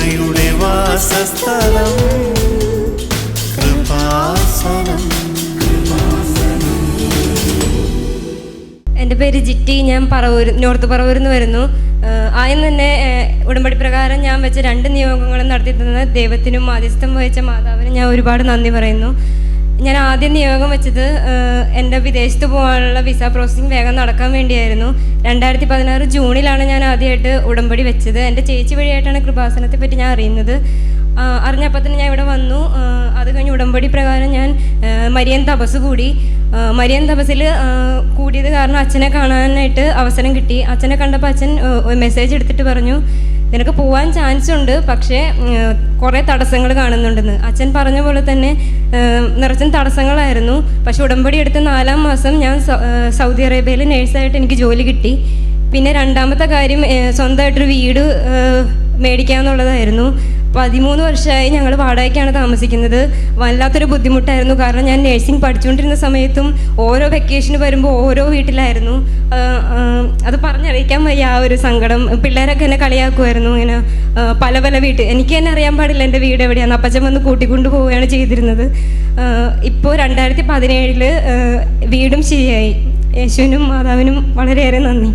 കൃപയുടെ വാസസ്ഥലം കൃപാസനം. എന്റെ പേര് ജിറ്റി ഞാൻ പറവൂർ നോർത്ത് പറവൂരിൽ നിന്ന് വരുന്നു. ആദ്യം തന്നെ ഉടമ്പടി പ്രകാരം ഞാൻ വെച്ച രണ്ട് നിയോഗങ്ങളും നടത്തി തന്ന ദൈവത്തിനും മാധ്യസ്ഥം വഹിച്ച മാതാവിനും ഞാൻ ഒരുപാട് നന്ദി പറയുന്നു. ഞാൻ ആദ്യം നിയോഗം വെച്ചത് എന്റെ വിദേശത്ത് പോകാനുള്ള വിസ പ്രോസസ്സിങ് വേഗം നടക്കാൻ വേണ്ടിയായിരുന്നു. രണ്ടായിരത്തി പതിനാറ് ജൂണിലാണ് ഞാൻ ആദ്യമായിട്ട് ഉടമ്പടി വെച്ചത്. എന്റെ ചേച്ചി വഴിയായിട്ടാണ് കൃപാസനത്തെ പറ്റി ഞാൻ അറിയുന്നത്. അറിഞ്ഞപ്പോൾ തന്നെ ഞാൻ ഇവിടെ വന്നു. അത് കഴിഞ്ഞ് ഉടമ്പടി പ്രകാരം ഞാൻ മരിയൻ തപസ് കൂടി. മരിയൻ തപസ്സിൽ കൂടിയത് കാരണം അച്ഛനെ കാണാനായിട്ട് അവസരം കിട്ടി. അച്ഛനെ കണ്ടപ്പോൾ അച്ഛൻ മെസ്സേജ് എടുത്തിട്ട് പറഞ്ഞു നിനക്ക് പോവാൻ ചാൻസ് ഉണ്ട് പക്ഷേ കുറേ തടസ്സങ്ങൾ കാണുന്നുണ്ടെന്ന്. അച്ഛൻ പറഞ്ഞ പോലെ തന്നെ നിറച്ചും തടസ്സങ്ങളായിരുന്നു. പക്ഷെ ഉടമ്പടി എടുത്ത നാലാം മാസം ഞാൻ സൗദി അറേബ്യയിൽ നേഴ്സായിട്ട് എനിക്ക് ജോലി കിട്ടി. പിന്നെ രണ്ടാമത്തെ കാര്യം സ്വന്തമായിട്ടൊരു വീട് മേടിക്കാന്നുള്ളതായിരുന്നു. പതിമൂന്ന് വർഷമായി ഞങ്ങൾ വാടകയ്ക്കാണ് താമസിക്കുന്നത്. വല്ലാത്തൊരു ബുദ്ധിമുട്ടായിരുന്നു. കാരണം ഞാൻ നഴ്സിംഗ് പഠിച്ചുകൊണ്ടിരുന്ന സമയത്തും ഓരോ വെക്കേഷന് വരുമ്പോൾ ഓരോ വീട്ടിലായിരുന്നു. അത് പറഞ്ഞറിയിക്കാൻ വയ്യ ആ ഒരു സങ്കടം. പിള്ളേരൊക്കെ എന്നെ കളിയാക്കുമായിരുന്നു ഇങ്ങനെ പല പല വീട്ട് എനിക്ക് തന്നെ അറിയാൻ പാടില്ല എന്റെ വീട് എവിടെയാണ് അപ്പച്ചൻ വന്ന് കൂട്ടിക്കൊണ്ട് പോവുകയാണ് ചെയ്തിരുന്നത്. ഇപ്പോൾ രണ്ടായിരത്തി പതിനേഴിൽ വീടും ശരിയായി. യേശുവിനും മാതാവിനും വളരെയേറെ നന്ദി.